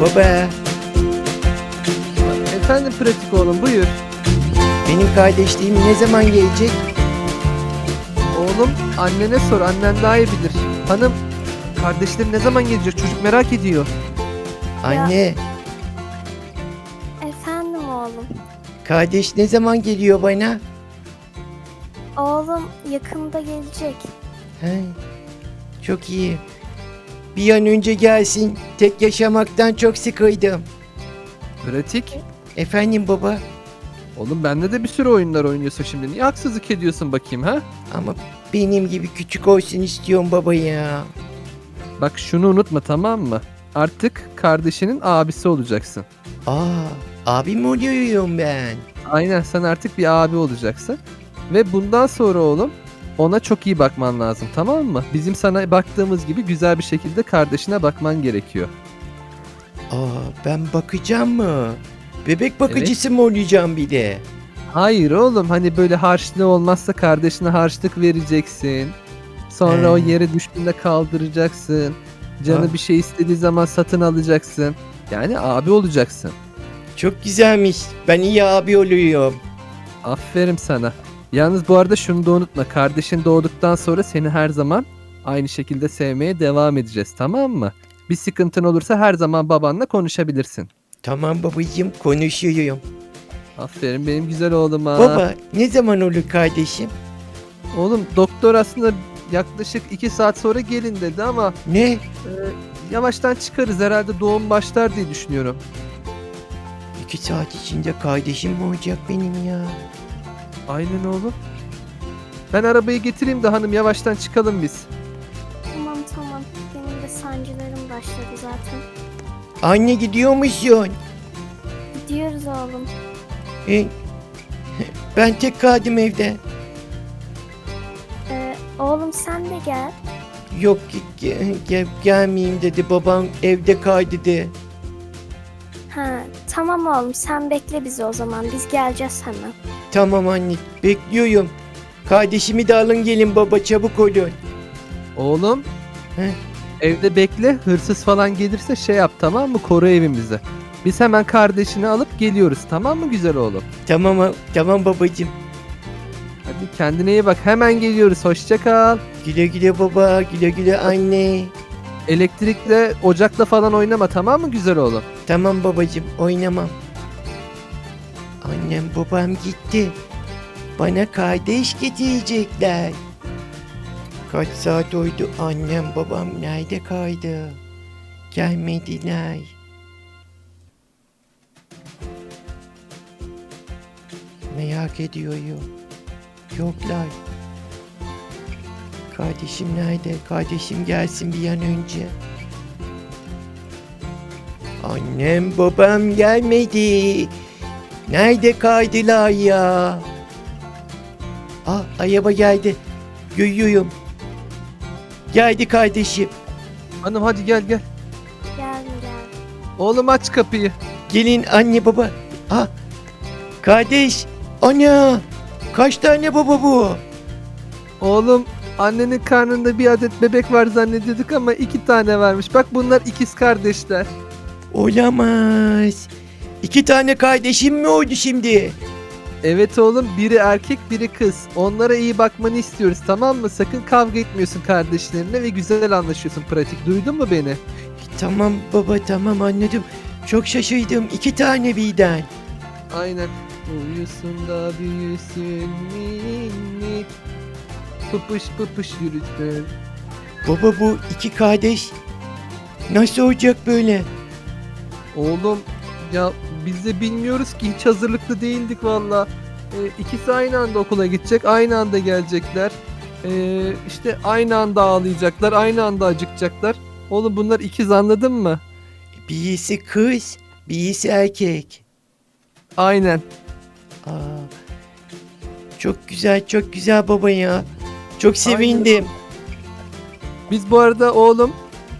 Baba, Efendim pratik oğlum buyur. benim kardeşliğim ne zaman gelecek? Oğlum annene sor annen daha iyi bilir. Hanım kardeşlerin ne zaman gelecek çocuk merak ediyor. Anne, Efendim oğlum. kardeş ne zaman geliyor bana? Oğlum yakında gelecek. He, çok iyi. Bir an önce gelsin. Tek yaşamaktan çok sıkıldım. Pratik. Efendim baba, Oğlum bende de bir sürü oyunlar oynuyorsun şimdi. Niye haksızlık ediyorsun bakayım ha? ama benim gibi küçük olsun istiyorum baba ya. Bak şunu unutma tamam mı? Artık kardeşinin abisi olacaksın. Aa, abim mi oluyorum ben? Aynen sen artık bir abi olacaksın. Ve bundan sonra oğlum ona çok iyi bakman lazım tamam mı? Bizim sana baktığımız gibi güzel bir şekilde kardeşine bakman gerekiyor. Aa, ben bakacağım mı? Bebek bakıcısı mı olacağım bir de? Hayır oğlum hani böyle harçlığı olmazsa kardeşine harçlık vereceksin. Sonra He. o yere düştüğünde kaldıracaksın. Canı Ha. bir şey istediği zaman satın alacaksın. Yani abi olacaksın. Çok güzelmiş. Ben iyi abi oluyorum. Aferin sana. Yalnız bu arada şunu da unutma. Kardeşin doğduktan sonra seni her zaman aynı şekilde sevmeye devam edeceğiz tamam mı? Bir sıkıntın olursa her zaman babanla konuşabilirsin. Tamam babacığım konuşuyorum. Aferin benim güzel oğluma. Baba ne zaman olur kardeşim? Oğlum doktor aslında yaklaşık 2 saat sonra gelin dedi ama Ne? e, yavaştan çıkarız herhalde doğum başlar diye düşünüyorum. İki saat içinde kardeşim mi olacak benim ya? Aynen oğlum. Ben arabayı getireyim de hanım yavaştan çıkalım biz. Tamam tamam. Benim de sancılarım başladı zaten. Anne gidiyor musun? Gidiyoruz oğlum. E, ben tek kaldım evde. Ee, oğlum sen de gel. Yok ge- ge- gelmeyeyim dedi babam evde kal dedi. Ha, tamam oğlum sen bekle bizi o zaman. Biz geleceğiz hemen. Tamam anne bekliyorum. Kardeşimi de alın gelin baba çabuk olun. Oğlum. He? Evde bekle hırsız falan gelirse şey yap tamam mı koru evimizi. Biz hemen kardeşini alıp geliyoruz tamam mı güzel oğlum? Tamam a- tamam babacığım. Hadi kendine iyi bak hemen geliyoruz hoşça kal. Güle güle baba güle güle anne. Elektrikle ocakla falan oynama tamam mı güzel oğlum? Tamam babacığım oynamam. Annem babam gitti. Bana kardeş getirecekler. Kaç saat oldu annem babam nerede kaydı? Gelmediler. Merak ediyorum. Yoklar. Kardeşim nerede? Kardeşim gelsin bir an önce. Annem babam gelmedi. Nerede kaydılar ya? Ah araba geldi. Görüyorum. Geldi kardeşim. Hanım hadi gel gel. Geldim geldim. Oğlum aç kapıyı. Gelin anne baba. Ah kardeş. Ana. Kaç tane baba bu? Oğlum annenin karnında bir adet bebek var zannediyorduk ama iki tane varmış. Bak bunlar ikiz kardeşler. Olamaz. İki tane kardeşim mi oldu şimdi? Evet oğlum biri erkek biri kız. Onlara iyi bakmanı istiyoruz tamam mı? Sakın kavga etmiyorsun kardeşlerine ve güzel anlaşıyorsun pratik. Duydun mu beni? Tamam baba tamam anladım. Çok şaşırdım. İki tane birden. Aynen. Uyusun da büyüsün ninni. Pıpış pıpış yürütür. Baba bu iki kardeş nasıl olacak böyle? Oğlum ya biz de bilmiyoruz ki hiç hazırlıklı değildik valla. Ee, ikisi aynı anda okula gidecek, aynı anda gelecekler. Ee, işte aynı anda ağlayacaklar, aynı anda acıkacaklar. Oğlum bunlar ikiz anladın mı? Birisi kız, birisi erkek. Aynen. Aa, çok güzel, çok güzel baba ya. Çok sevindim. Biz bu arada oğlum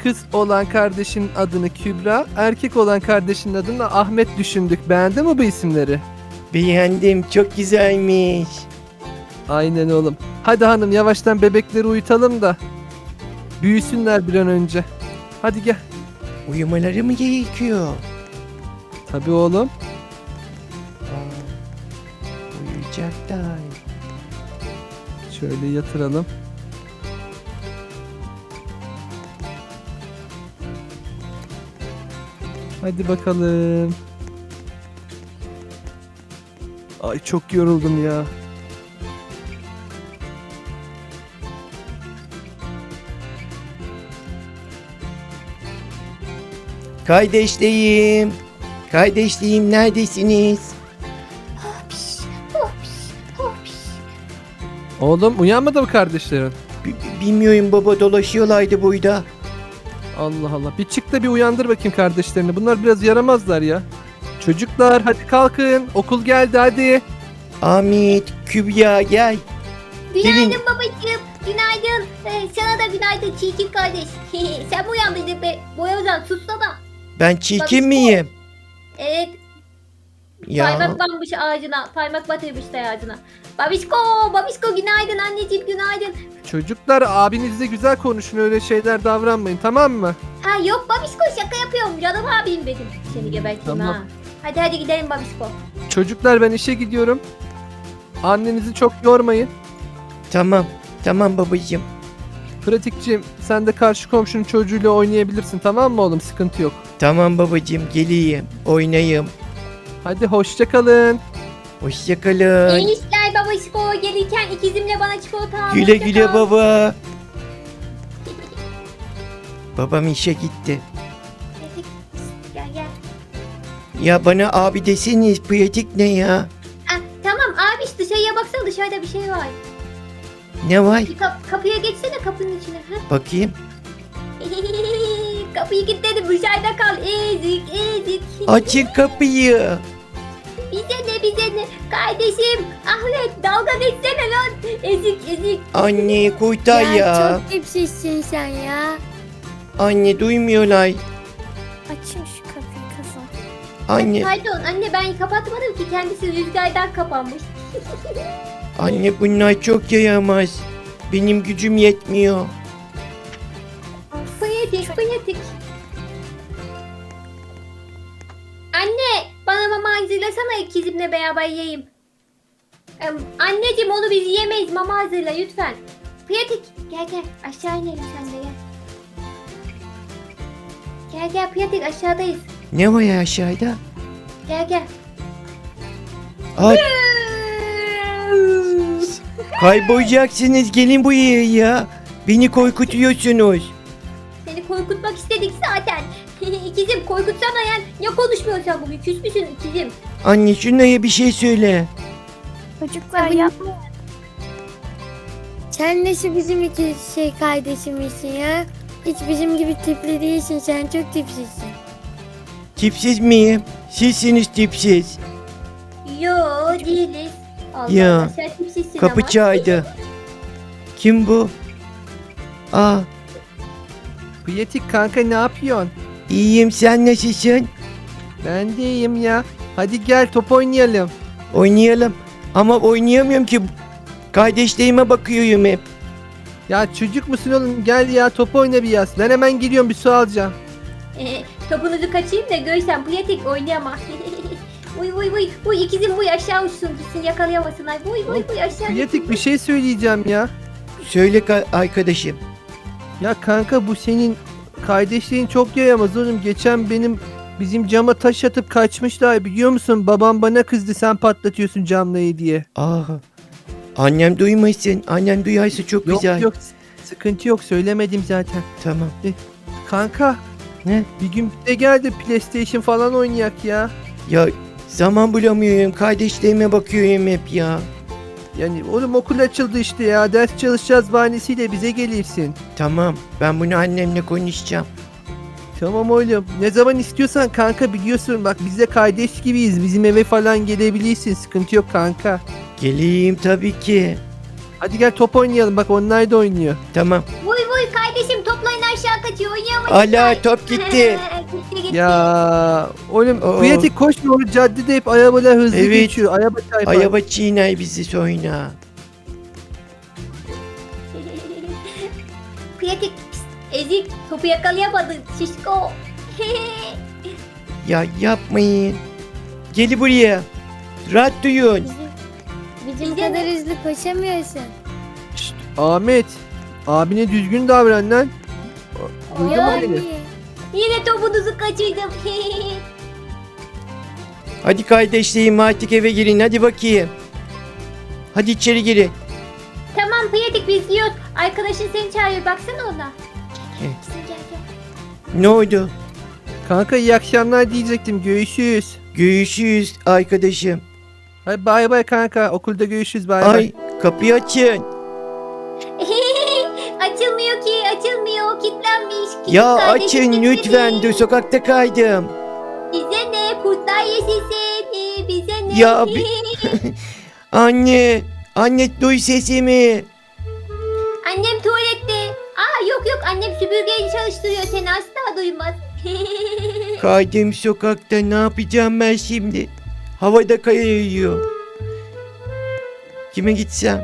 kız olan kardeşin adını Kübra, erkek olan kardeşin adını Ahmet düşündük. Beğendin mi bu isimleri? Beğendim, çok güzelmiş. Aynen oğlum. Hadi hanım yavaştan bebekleri uyutalım da büyüsünler bir an önce. Hadi gel. Uyumaları mı gerekiyor? Tabii oğlum. Aa, uyuyacaklar. Şöyle yatıralım. Hadi bakalım. Ay çok yoruldum ya. Kardeşliğim. Kardeşliğim neredesiniz? Hopiş, hopiş, hopiş. Oğlum uyanmadı mı kardeşlerin? B- bilmiyorum baba dolaşıyorlardı burada. Allah Allah. Bir çık da bir uyandır bakayım kardeşlerini. Bunlar biraz yaramazlar ya. Çocuklar hadi kalkın. Okul geldi hadi. Ahmet, Kübra gel. Günaydın Gelin. babacığım. Günaydın. Ee, sana da günaydın çiğcik kardeş. Sen mi uyandırdın be? Boya uzan sussana. Ben çirkin miyim? Evet Ya parmak banmış ağacına. Parmak batırmış da ağacına. Babişko, babişko günaydın anneciğim günaydın. Çocuklar abinizle güzel konuşun öyle şeyler davranmayın tamam mı? Ha yok babişko şaka yapıyorum. Canım abim benim. Seni geberteyim Tamam. ha. Hadi hadi gidelim babişko. Çocuklar ben işe gidiyorum. Annenizi çok yormayın. tamam. Tamam babacığım. Pratikçim sen de karşı komşunun çocuğuyla oynayabilirsin tamam mı oğlum sıkıntı yok. Tamam babacığım geleyim. Oynayayım. Hadi hoşça kalın. Hoşçakalın. İyi işler babişko. Gelirken ikizimle bana çikolata al. Güle hoşça güle kal. baba. Babam işe gitti. Gel gel. Ya bana abi deseniz pratik ne ya? Ah, tamam abi dışarıya baksana dışarıda bir şey var. Ne var? Bir kap- kapıya geçsene kapının içine. Heh. Kapıyı kilitledim dışarıda kal. Ezik ezik. Açın kapıyı. bize ne bize ne. Kardeşim Ahmet dalga geçsene lan. Ezik ezik. Anne kurtar ya. çok tipsizsin sen ya. Anne duymuyorlar. Açın şu kapıyı kızım. Anne, Pardon anne ben kapatmadım ki kendisi rüzgardan kapanmış. anne bunlar çok yaramaz. Benim gücüm yetmiyor. Mama hazırlasana ikizimle beraber yiyeyim. Em, anneciğim onu biz yiyemeyiz mama hazırla lütfen. Fıyatik gel gel aşağı inelim sen de gel. Gel gel Fıyatik aşağıdayız. Ne var ya aşağıda? Gel gel. Ay, kaybolacaksınız gelin buraya ya. Beni korkutuyorsunuz. İkizim korkutsana yani. Ne konuşmuyorsun sen bugün? Küs müsün ikizim? Anne şunlara bir şey söyle. Çocuklar yapma. Sen nasıl bizim iki şey kardeşimizsin ya? Hiç bizim gibi tipli değilsin. Sen çok tipsizsin. Tipsiz miyim? Sizsiniz tipsiz. Yo değiliz. Allah Ya, Allah sen tipsizsin Kapı çaldı. Kim bu? Aa, Piyetik kanka ne yapıyorsun? İyiyim sen nasılsın? Ben de iyiyim ya. Hadi gel top oynayalım. Oynayalım. Ama oynayamıyorum ki. Kardeşlerime bakıyorum hep. Ya çocuk musun oğlum gel ya top oyna biraz. Ben hemen geliyorum bir su alacağım. Ee, topunuzu kaçayım da görsen pratik oynayamam. uy uy uy uy ikizim uy aşağı uçsun gitsin yakalayamasınlar. Uy uy uy aşağı Piyetik bir şey söyleyeceğim ya. Söyle ka- arkadaşım. Ya kanka bu senin kardeşliğin çok yayamaz oğlum. Geçen benim bizim cama taş atıp kaçmışlar biliyor musun? Babam bana kızdı sen patlatıyorsun camlayı diye. Aa, annem duymasın. Annem duyarsa çok Yok güzel. yok sıkıntı yok söylemedim zaten. Tamam. Kanka Ne? bir gün bize geldi PlayStation falan oynayak ya. Ya zaman bulamıyorum. Kardeşlerime bakıyorum hep ya. Yani oğlum okul açıldı işte ya ders çalışacağız bahanesiyle bize gelirsin. Tamam. Ben bunu annemle konuşacağım. Tamam oğlum. Ne zaman istiyorsan kanka biliyorsun bak biz de kardeş gibiyiz. Bizim eve falan gelebilirsin. Sıkıntı yok kanka. Geleyim tabii ki. Hadi gel top oynayalım. Bak onlar da oynuyor. Tamam. Uy uy kardeşim toplayın aşağı kaçıyor oynayamayız. Ala top gitti. Ya oğlum Oo. Oğlum caddede hep arabalar hızlı Evet. geçiyor. Araba çarpar. Ayaba çiğnay bizi soyna. Pratik pst, ezik topu yakalayamadın şişko. Ya yapmayın. Gel buraya. Rahat duyun. Bizim, bizim Bize kadar hızlı koşamıyorsun. Şşt, Ahmet. Abine düzgün davran lan. Duydun mu? Yine topunuzu kaçırdım. Hadi kardeşlerim artık eve girin hadi bakayım. Hadi içeri girin. tamam Pratik biz yiyoruz. Arkadaşın seni çağırıyor baksana ona. Gel. Gel gel gel. Ne oldu? Kanka iyi akşamlar diyecektim. Görüşürüz. Görüşürüz arkadaşım. Hadi bay bay kanka. Okulda görüşürüz bay bay. Ay kapıyı açın. Ya kardeşim açın lütfen dur sokakta kaydım. Bize ne? Kurtlar yesin seni. Bize ne? Ya bi- Anne. Anne duy sesimi. Annem tuvalette. Aa yok yok annem süpürgeyi çalıştırıyor. Seni asla duymaz. Kaydım sokakta ne yapacağım ben şimdi? Havada kayıyor. Kime gitsem?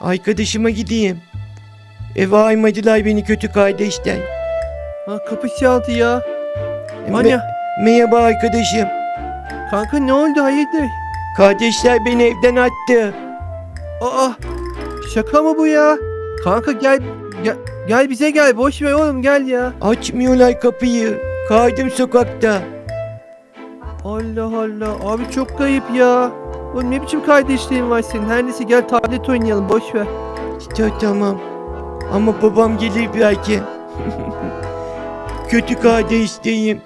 Arkadaşıma gideyim. Eve aymadılar beni kötü kardeşten. Ha, kapı çaldı ya. Me- Anya. merhaba arkadaşım. Kanka ne oldu hayırdır? Kardeşler beni evden attı. Aa. Şaka mı bu ya? Kanka gel. Gel, gel bize gel. Boş ver oğlum gel ya. Açmıyorlar kapıyı. Kaydım sokakta. Allah Allah. Abi çok kayıp ya. Oğlum ne biçim kardeşliğin var senin? Her neyse gel tablet oynayalım. Boş ver. İşte tamam. Ama babam gelir belki. kötü kardeşteyim.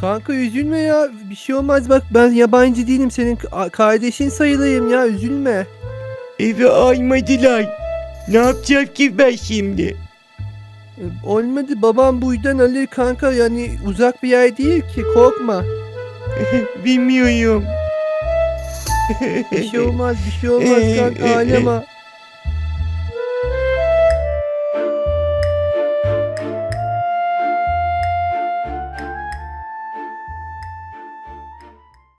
Kanka üzülme ya. Bir şey olmaz bak ben yabancı değilim. Senin ka- kardeşin sayılayım ya. Üzülme. Eve aymadılar. Ne yapacağım ki ben şimdi? E, Olmadı babam buydan alır kanka yani uzak bir yer değil ki korkma. Bilmiyorum. Bir şey olmaz bir şey olmaz kanka ağlama.